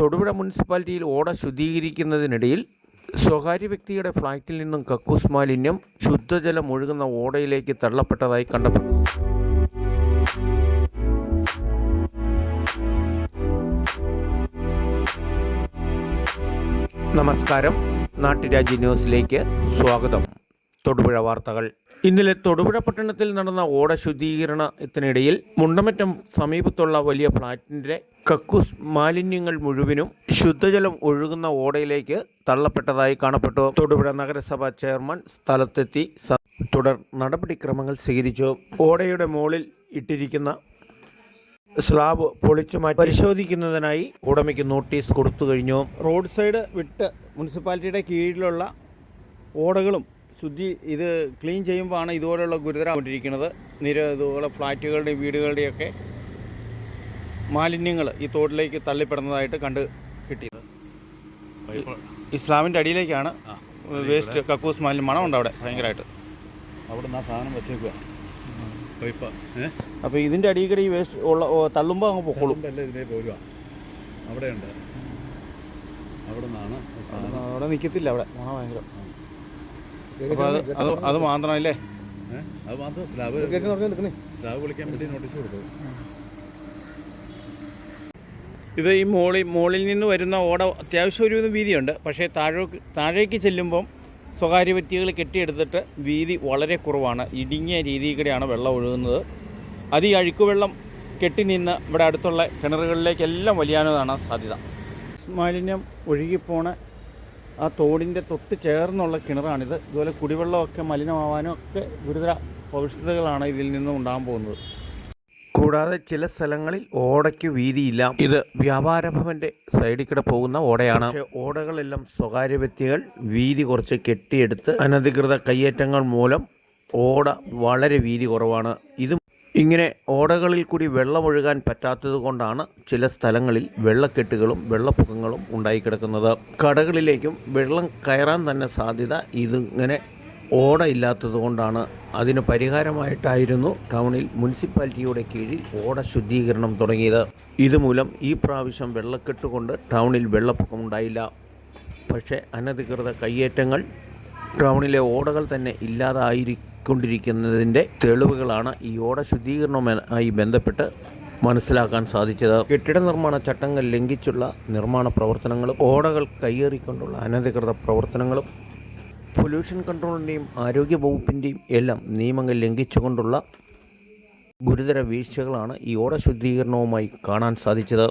തൊടുപുഴ മുനിസിപ്പാലിറ്റിയിൽ ഓട ശുദ്ധീകരിക്കുന്നതിനിടയിൽ സ്വകാര്യ വ്യക്തിയുടെ ഫ്ളാറ്റിൽ നിന്നും കക്കൂസ് മാലിന്യം ശുദ്ധജലം ഒഴുകുന്ന ഓടയിലേക്ക് തള്ളപ്പെട്ടതായി കണ്ടെത്തുന്നു നമസ്കാരം. നാട്ടുരാജ്യ ന്യൂസിലേക്ക് സ്വാഗതം. തൊടുപുഴ വാർത്തകൾ. ഇന്നലെ തൊടുപുഴ പട്ടണത്തിൽ നടന്ന ഓട ശുദ്ധീകരണത്തിനിടയിൽ മുണ്ടമറ്റം സമീപത്തുള്ള വലിയ ഫ്ളാറ്റിന്റെ കക്കൂസ് മാലിന്യങ്ങൾ മുഴുവനും ശുദ്ധജലം ഒഴുകുന്ന ഓടയിലേക്ക് തള്ളപ്പെട്ടതായി കാണപ്പെട്ടു. തൊടുപുഴ നഗരസഭ ചെയർമാൻ സ്ഥലത്തെത്തി തുടർ നടപടിക്രമങ്ങൾ സ്വീകരിച്ചു. ഓടയുടെ മുകളിൽ ഇട്ടിരിക്കുന്ന സ്ലാബ് പൊളിച്ചു മാറ്റി പരിശോധിക്കുന്നതിനായി ഉടമയ്ക്ക് നോട്ടീസ് കൊടുത്തു കഴിഞ്ഞു. റോഡ് സൈഡ് വിട്ട് മുനിസിപ്പാലിറ്റിയുടെ കീഴിലുള്ള ഓടകളും ശുദ്ധി ഇത് ക്ലീൻ ചെയ്യുമ്പോഴാണ് ഇതുപോലെയുള്ള ഗുരുതരമായിട്ടിരിക്കുന്നത് നിര ഇതുപോലെ ഫ്ലാറ്റുകളുടെയും വീടുകളുടെയൊക്കെ മാലിന്യങ്ങൾ ഈ തോട്ടിലേക്ക് തള്ളിപ്പെടുന്നതായിട്ട് കണ്ട് കിട്ടിയത്. ഇസ്ലാമിന്റെ അടിയിലേക്കാണ് വേസ്റ്റ് കക്കൂസ് മാലിന്യം മണമുണ്ട് അവിടെ ഭയങ്കരമായിട്ട്. അവിടെ നിന്ന് ആ സാധനം വെച്ചേക്കുക അപ്പോൾ ഇതിന്റെ അടിയിൽ കൂടെ ഈ വേസ്റ്റ് ഉള്ള തള്ളുമ്പോൾ അങ്ങ് പൊക്കോളും. പോരുക അവിടെയുണ്ട്. അവിടെ നിന്നാണ് അവിടെ നിൽക്കത്തില്ല അവിടെ. മണം ഭയങ്കര. അത് അത് അത് മാത്രമല്ലേ അത് മാത്രം സ്ലാബ് സ്ലാബ് വിളിക്കാൻ വേണ്ടി നോട്ടീസ് കൊടുത്തു. ഇത് ഈ മോളിൽ മോളിൽ നിന്ന് വരുന്ന ഓട അത്യാവശ്യം ഒരു വീതിയുണ്ട്. പക്ഷേ താഴേക്ക് താഴേക്ക് ചെല്ലുമ്പം സ്വകാര്യ വ്യക്തികൾ കെട്ടിയെടുത്തിട്ട് വീതി വളരെ കുറവാണ്. ഇടുങ്ങിയ രീതിയിൽ കൂടെയാണ് വെള്ളം ഒഴുകുന്നത്. അത് ഈ അഴുക്കുവെള്ളം കെട്ടി നിന്ന് ഇവിടെ അടുത്തുള്ള കിണറുകളിലേക്കെല്ലാം വലിയാനതാണ് സാധ്യത. മാലിന്യം ഒഴുകിപ്പോണ ആ തോടിന്റെ തൊട്ട് ചേർന്നുള്ള കിണറാണിത്. ഇതുപോലെ കുടിവെള്ളമൊക്കെ മലിനമാവാനും ഒക്കെ ഗുരുതര ഭവിഷ്യത്തുകളാണ് ഇതിൽ നിന്നും ഉണ്ടാകാൻ പോകുന്നത്. കൂടാതെ ചില സ്ഥലങ്ങളിൽ ഓടയ്ക്ക് വീതിയില്ല. ഇത് വ്യാപാര ഭവന്റെ സൈഡിൽ കൂടെ പോകുന്ന ഓടയാണ്. ഓടകളെല്ലാം സ്വകാര്യ വ്യക്തികൾ വീതി കുറച്ച് കെട്ടിയെടുത്ത് അനധികൃത കയ്യേറ്റങ്ങൾ മൂലം ഓട വളരെ വീതി കുറവാണ്. ഇത് ഇങ്ങനെ ഓടകളിൽ കൂടി വെള്ളമൊഴുകാൻ പറ്റാത്തത് കൊണ്ടാണ് ചില സ്ഥലങ്ങളിൽ വെള്ളക്കെട്ടുകളും വെള്ളപ്പൊക്കങ്ങളും ഉണ്ടായിക്കിടക്കുന്നത്. കടകളിലേക്കും വെള്ളം കയറാൻ തന്നെ സാധ്യത ഇതിങ്ങനെ ഓട ഇല്ലാത്തത് കൊണ്ടാണ്. അതിന് പരിഹാരമായിട്ടായിരുന്നു ടൗണിൽ മുനിസിപ്പാലിറ്റിയുടെ കീഴിൽ ഓട ശുദ്ധീകരണം തുടങ്ങിയത്. ഇതുമൂലം ഈ പ്രാവശ്യം വെള്ളക്കെട്ട് കൊണ്ട് ടൗണിൽ വെള്ളപ്പൊക്കം ഉണ്ടായില്ല. പക്ഷേ അനധികൃത കയ്യേറ്റങ്ങൾ ടൗണിലെ ഓടകൾ തന്നെ ഇല്ലാതായിരിക്കൊണ്ടിരിക്കുന്നതിന്റെ തെളിവുകളാണ് ഈ ഓട ശുദ്ധീകരണവുമായി ബന്ധപ്പെട്ട് മനസ്സിലാക്കാൻ സാധിച്ചത്. കെട്ടിട നിർമ്മാണ ചട്ടങ്ങൾ ലംഘിച്ചുള്ള നിർമ്മാണ പ്രവർത്തനങ്ങളും ഓടകൾ കയ്യേറിക്കൊണ്ടുള്ള അനധികൃത പ്രവർത്തനങ്ങളും പൊല്യൂഷൻ കൺട്രോളിന്റെയും ആരോഗ്യ വകുപ്പിന്റെയും എല്ലാം നിയമങ്ങൾ ലംഘിച്ചുകൊണ്ടുള്ള ഗുരുതര വീഴ്ചകളാണ് ഈ ഓട ശുദ്ധീകരണവുമായി കാണാൻ സാധിച്ചത്.